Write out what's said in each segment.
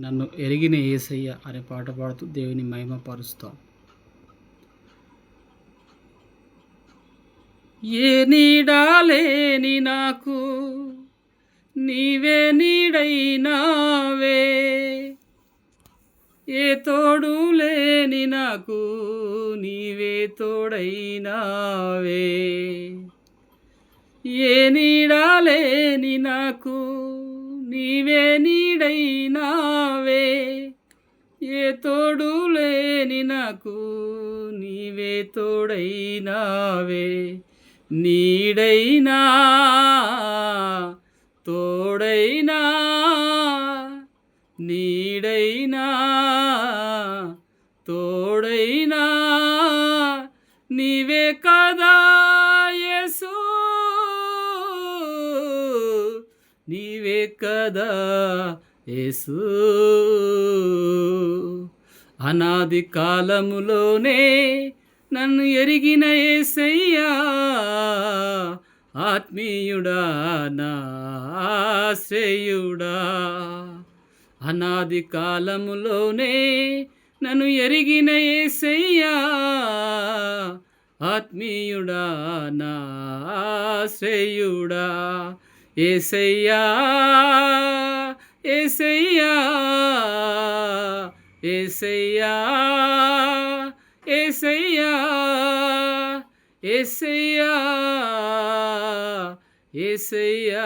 నన్ను ఎరిగిన ఏసయ్య అనే పాట పాడుతూ దేవుని మహిమ పరుస్తాం. ఏ నీడాలేని నాకు నీవే నీడైనావే. ఏ తోడు లేని నాకు నీవే తోడైనావే. ఏ నీడాలేని నాకు నీవే నీడైనావే ఏ తోడు లేని నాకు నీవే తోడైనావే. నీడైనా తోడైనా నీడైనా తోడైనా నీవే కా నీవే కదా యేసు అనాది కాలములోనే నన్ను ఎరిగిన ఏసయ్యా ఆత్మీయుడా నా ఆశ్రయుడా అనాది కాలములోనే నన్ను ఎరిగిన ఏసయ్యా ఆత్మీయుడా నా ఆశ్రయుడా ఏసయ్యా ఏసయ్యా ఏసయ్యా ఏసయ్యా ఏసయ్యా ఏసయ్యా.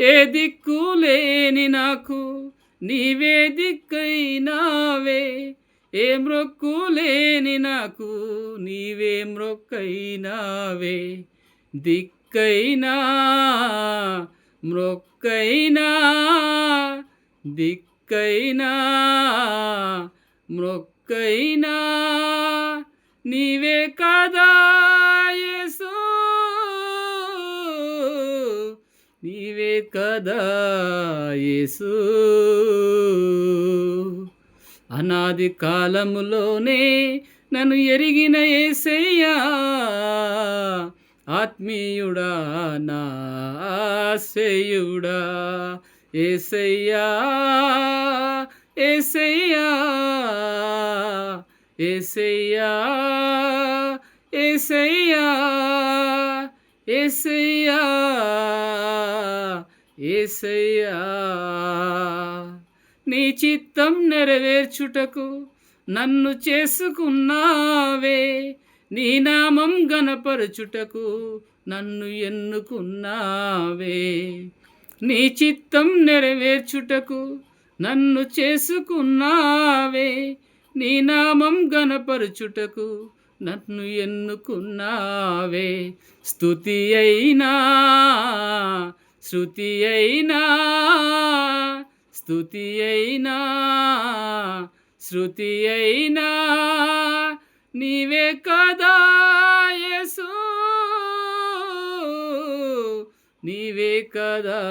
ఏ దిక్కు లేని నాకు నీవే దిక్కైనావే. ఏ మ్రొక్కు లేని నాకు నీవే మ్రొక్కైనావే. దిక్కైనా మ్రొక్కైనా దిక్కైనా మ్రొక్కైనా నీవే కదా యేసు. నీవే కదా యేసు. అనాది కాలములోనే నన్ను ఎరిగిన ఏసయ్యా. ఆత్మీయుడా నాశయుడా ఏసయ్యా ఏసయ్యా ఏసయ్యా ఏసయ్యా ఏసయ్యా ఏసయ్యా. నీ చిత్తం నెరవేర్చుటకు నన్ను చేసుకున్నావే. నీ నామం గనపరచుటకు నన్ను ఎన్నుకున్నావే. నీ చిత్తం నెరవేర్చుటకు నన్ను చేసుకున్నావే. నీ నామం గనపరచుటకు నన్ను ఎన్నుకున్నావే. స్థుతి అయినా శృతి అయినా స్థుతి అయినా శృతి అయినా నీవే కదా యేసు. నీవే కదా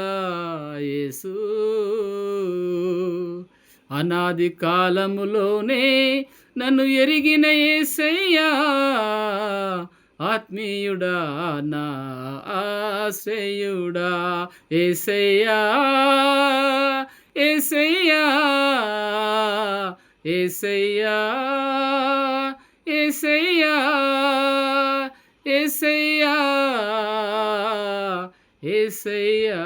యేసు. అనాది కాలములోనే నన్ను ఎరిగిన ఏసయ్యా. ఆత్మీయుడా నా ఆశ్రయుడా. ఏసయ్యా ఏసయ్యా ఏసయ్యా. ఏసయ్యా ఏసయ్యా ఏసయ్యా